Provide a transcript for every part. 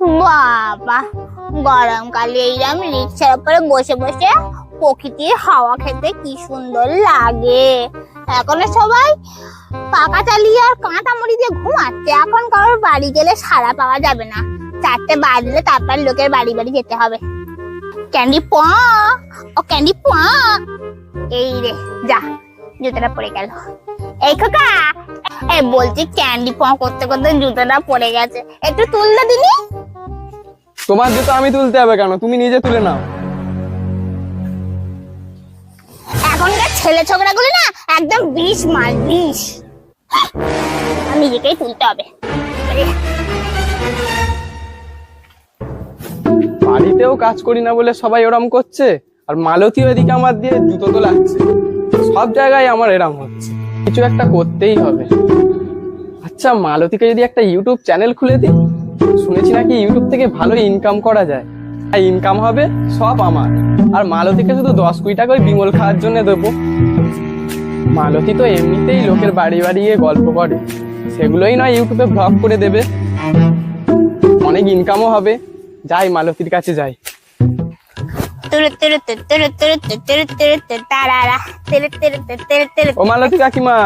বাবা গরমকালে এইরকম রিক্সার উপরে বসে বসে প্রকৃতির হাওয়া খেতে কি সুন্দর লাগে। এখন সবাই পাকা চালিয়ে আর কাঁটা মুড়ি দিয়ে ঘুমাচ্ছে। এখন কারোর বাড়ি গেলে সারা পাওয়া যাবে না। চারটে বাজলে তারপর লোকের বাড়ি বাড়ি যেতে হবে। ক্যান্ডি প, ও ক্যান্ডি প। এই রে, যা, জুতোটা পড়ে গেল। এই খোকা এই বলছি ক্যান্ডি প করতে করতে জুতোটা পড়ে গেছে। একটু তুললে দিনি? তোমার জুতো আমি তুলতে হবে কেন? তুমি নিজে তুলে নাও। এখনকার ছেলে ছোকরাগুলো না একদম বিষ মাল বিষ। নিজেকেই তুলতে হবে। বাড়িতেও কাজ করি না বলে সবাই ওরম করছে আর মালতীও এদিকে আমার দিয়ে জুতো তো লাগছে সব জায়গায় আমার এরম হচ্ছে। কিছু একটা করতেই হবে। আচ্ছা মালতীকে যদি একটা ইউটিউব চ্যানেল খুলে দিই, শুনেছি নাকি ইউটিউব থেকে ভালো ইনকাম করা যায়। আর ইনকাম হবে সব আমার। আর মালতীকে শুধু দশ কুড়ি টাকা বিমল খাওয়ার জন্য দেবো। মালতী তো এমনিতেই লোকের বাড়ি বাড়ি গিয়ে গল্প করে। সেগুলোই নয় ইউটিউবে ব্লগ করে দেবে। অনেক ইনকামও হবে। যাই, মালতীর কাছে যাই। ও মালতী কাকিমা।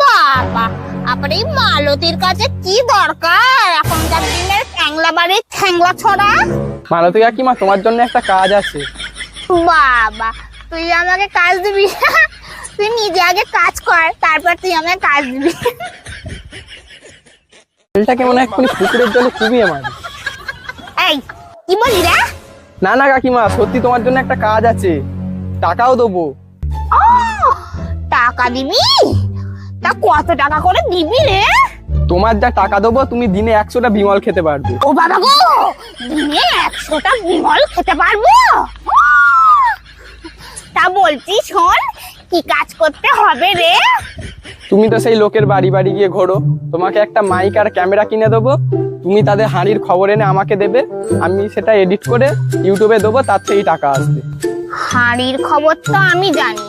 বাবা আপনার এই মালতীর কাছে কি দরকার? এখনকার দিনের ঠ্যাংলা বাড়ির ঠ্যাংলা ছড়া। মালতী কাকিমা তোমার জন্য একটা কাজ আছে। বাবা তুই আমাকে কাজ দিবি? তুই নিজে আগে কাজ কর তারপর তুই আমাকে কাজ দিবি। তেলটা কেমন এক্ষুনি পুকুরের জলে চুবিয়ে মারি। এই কি বলি রে? না না কাকিমা সত্যি তোমার জন্য একটা কাজ আছে। টাকাও দেবো। টাকা দিবি? তা কত টাকা করে দিবি রে? তোমার যা টাকা দেবো তুমি দিনে একশোটা বিমল খেতে পারবে। ও বাবা গো দিনে একশোটা বিমল খেতে পারব? তা বলছি শোন কি কাজ করতে হবে রে? তুমি তো সেই লোকের বাড়ি বাড়ি গিয়ে ঘোরো। তোমাকে একটা মাইক আর ক্যামেরা কিনে দেবো। তুমি তাদের হাঁড়ির খবর এনে আমাকে দেবে আমি সেটা এডিট করে ইউটিউবে দেবো তার থেকেই টাকা আসবে। হাঁড়ির খবর তো আমি জানি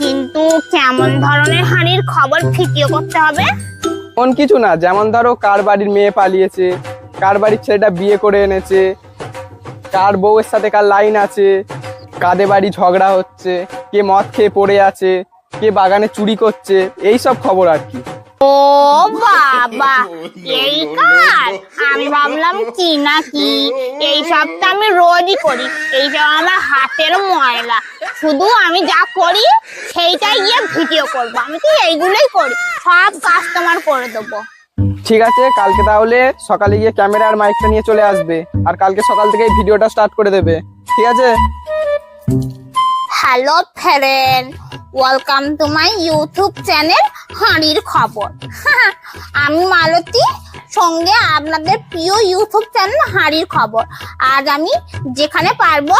কিন্তু কেমন ধরনের হাঁড়ির খবর ফিকিয়ে করতে হবে? এমন কিছু না যেমন ধরো কার বাড়ির মেয়ে পালিয়েছে কার বাড়ির ছেলেটা বিয়ে করে এনেছে কার বউয়ের সাথে কার লাইন আছে কাদের বাড়ি ঝগড়া হচ্ছে কে মদ খেয়ে পড়ে আছে কে বাগানে চুরি করছে এই সব খবর আর কি। ও বাবা এই কাজ? আমি ভাবলাম কি না কি এই আমি রোজই করি। এই সব আমার হাতের ময়লা। শুধু আমি যা করি সেইটাই গিয়ে ভিডিও করব। আমি তো এইগুলোই করি? সব কাস্টমার করে দেবো। ঠিক আছে কালকে তাহলে সকালে গিয়ে ক্যামেরা আর মাইকটা নিয়ে চলে আসবে। আর কালকে সকাল থেকে ভিডিওটা স্টার্ট করে দেবে। ঠিক আছে? Hello friend welcome to my YouTube channel হাঁড়ির খবর। আমি মালতী, সঙ্গে আপনাদের প্রিয় ইউটিউব চ্যানেল হাঁড়ির খবর। আজ আমি যেখানে পারব,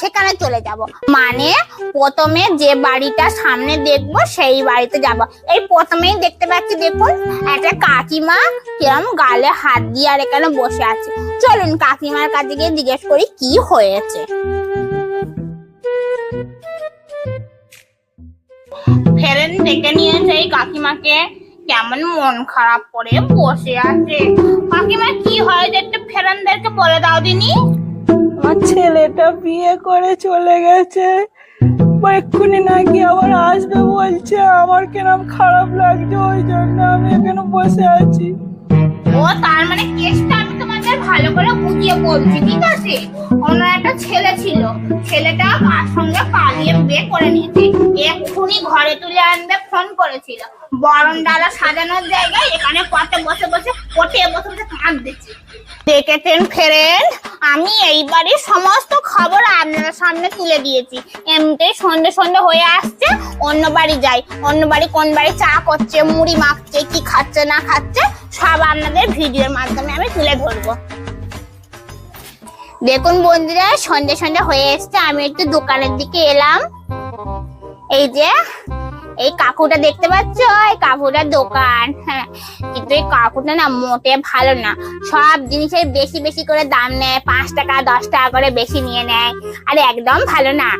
সেখানে চলে যাব। মানে প্রথমে যে বাড়িটা সামনে দেখব, সেই বাড়িতে যাব। এই প্রথমেই দেখতে পাচ্ছি, দেখুন, একটা কাকিমা কিরম গালে হাত দিয়ে আর এখানে বসে আছে। চলুন কাকিমার কাছে গিয়ে জিজ্ঞেস করি, কি হয়েছে? ফেরেন ডেকে নিয়ে এই কাকিমাকে কেমন মন খারাপ করে বসে আছে। কাকিমা কি হয়েছে একটু ফেরেনদেরকে বলে দাও দিনি। আমার ছেলেটা বিয়ে করে চলে গেছে। এক্ষুনি নাকি আবার আসবে বলছে। আমার কেরম খারাপ লাগছে ওই জন্য আমি এখানে বসে আছি। ও তার মানে তোমাদের ভালো করে বুঝিয়ে বলছি, ঠিক আছে? ওনার একটা ছেলে ছিল। ছেলেটা কার সঙ্গে পালিয়ে বিয়ে করে নিয়েছে। এক্ষুনি ঘরে তুলে আনবে, ফোন করেছিল। বরণ ডালা সাজানোর জায়গায় এখানে পথে বসে বসে পটে বসে বসে কাঁদতেছে দেখেছেন ফেরেন? আমি এইবারই সমস্ত খবর আপনার সামনে তুলে দিয়েছি। এমনিতে সন্ধে সন্ধে হয়ে আসছে, অন্য বাড়ি যাই। অন্য বাড়ি কোন বাড়ি চা করছে, মুড়ি মাখছে, কি খাচ্ছে, না খাচ্ছে, সব আপনাদের ভিডিওর মাধ্যমে আমি তুলে ধরবো। দেখুন বন্ধুরা সন্ধে সন্ধে হয়ে এসছে। আমি একটু দোকানের দিকে এলাম। এই যে, এই কাকুটা দেখতে পাচ্ছ? এই কাকুটার দোকান। হ্যাঁ কিন্তু এই কাকুটা না মোটে ভালো না। সব জিনিসের বেশি বেশি করে দাম নেয়। পাঁচ টাকা, দশ টাকা করে বেশি নিয়ে নেয়। আর একদম ভালো না।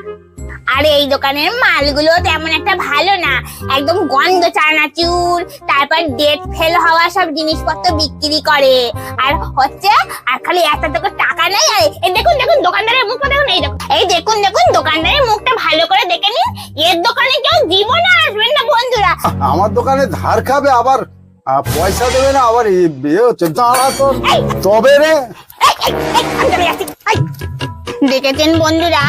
আর এই দোকানের মালগুলো তেমন একটা ভালো না। একদম গন্ধ চানাচুর তারপর ডেট ফেল হওয়া সব জিনিসপত্র বিক্রি করে। আর হচ্ছে আর খালি একটা তোকে টাকা নেই। আর এই দেখুন দেখুন দোকানদারের মুখটা দেখুন এই দেখুন এই দেখুন দেখুন দোকানদারের মুখটা ভালো করে দেখে নিন। এর দোকানে কেউ জীবনে আসবেন না বন্ধুরা। আমার দোকানে ধার খাবে আবার পয়সা দেবে না আবার এ হচ্ছে। দাঁড়া তো। তবে রে। দেখেছেন বন্ধুরা?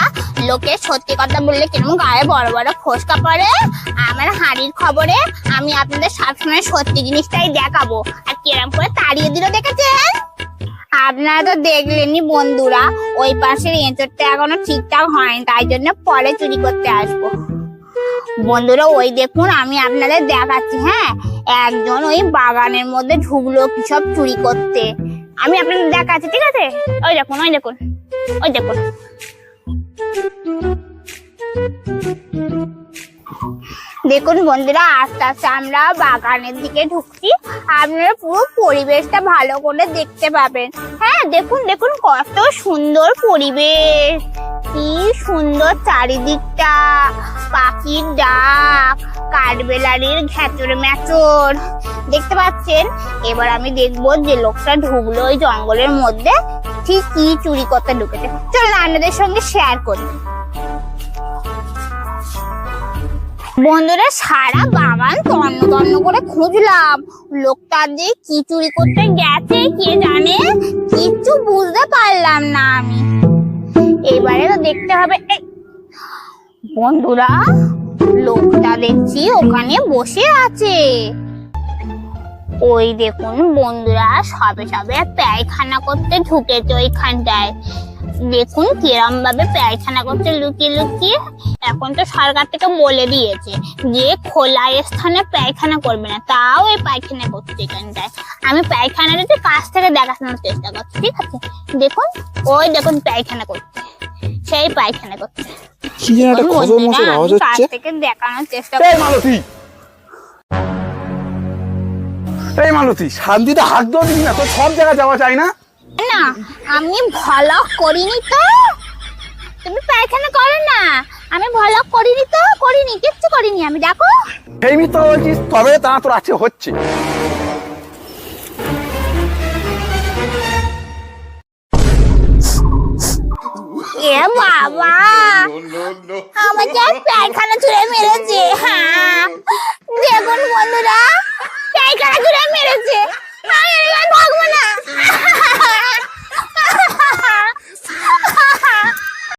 লোকে সত্যি কথা বললে কীরকম গায়ে বড় বড় ফোসকা পড়ে? আমার হাড়ির খবরে আমি আপনাদের সবসময় সত্যি জিনিসটাই দেখাবো। আর কিরম করে তাড়িয়ে দিল দেখেছেন? আপনারা তো দেখলেনই বন্ধুরা, ওই পাশের এঁচড়টা এখনও ঠিকঠাক হয়নি, তাই জন্য পরে চুরি করতে আসব। বন্ধুরা, ওই দেখুন, আমি আপনাদের দেখাচ্ছি হ্যাঁ? একজন ওই বাগানের মধ্যে ঢুকলো কি সব চুরি করতে। আমি আপনাদের দেখাচ্ছি, ঠিক আছে? ওই দেখুন ওই দেখুন। ওই দেখুন দেখুন বন্ধুরা, আস্তে আস্তে আমরা বাগানের দিকে ঢুকছি। আপনারা পুরো পরিবেশটা ভালো করে দেখতে পাবেন। হ্যাঁ দেখুন দেখুন কত সুন্দর পরিবেশ। কি সুন্দর চারিদিকটা। পাখির ডাক কাঠবেলারির ঘ্যাচর ম্যাচর দেখতে পাচ্ছেন? এবার আমি দেখব যে লোকটা ঢুকলো ওই জঙ্গলের মধ্যে। ঠিক কি চুরি করতে ঢুকেছে। চলুন আপনাদের সঙ্গে শেয়ার করি। বন্ধুরা, সারা বাগান তন্ন তন্ন করে খুঁজলাম। লোকটা যে কি চুরি করতে গেছে কে জানে, কিচ্ছু বুঝতে পারলাম না আমি। এবারে তো দেখতে হবে। বন্ধুরা, লোকটা দেখছি ওখানে বসে আছে। ওই দেখুন বন্ধুরা সবে সবে পায়খানা করতে ঢুকেছে ওইখানটায়। দেখুন কিরম ভাবে পায়খানা করতে লুকিয়ে লুকিয়ে। এখন তো সরকার থেকে বলে দিয়েছে যে খোলা স্থানে পায়খানা করবে না তাও এই পায়খানা করছে এখানটায় আমি পায়খানাটা কাছ থেকে দেখাশোনার চেষ্টা করছি ঠিক আছে? দেখুন ওই দেখুন পায়খানা করছে সেই পায়খানা করছে। কি যেন একটা খসর মসর আওয়াজ আমি কাছ থেকে দেখানোর চেষ্টা এই মালতী শান্তিতে হাত ধরে দিবি না তোর সব জায়গায় যাওয়া চাই না? না আমি ভলক করিনি তো। তুমি পায়খানা করো না। আমি ভলক করিনি তো করিনি কিচ্ছু করিনি আমি দেখো। সেই মিথ্যা বলছিস তবে তা তোর আছে হচ্ছে। এ বাবা আমাকে পায়খানা চুড়ে মেরেছে হ্যাঁ। দেখুন বন্ধুরা পায়খানা চুড়ে মেরেছে? আমি থাকব না।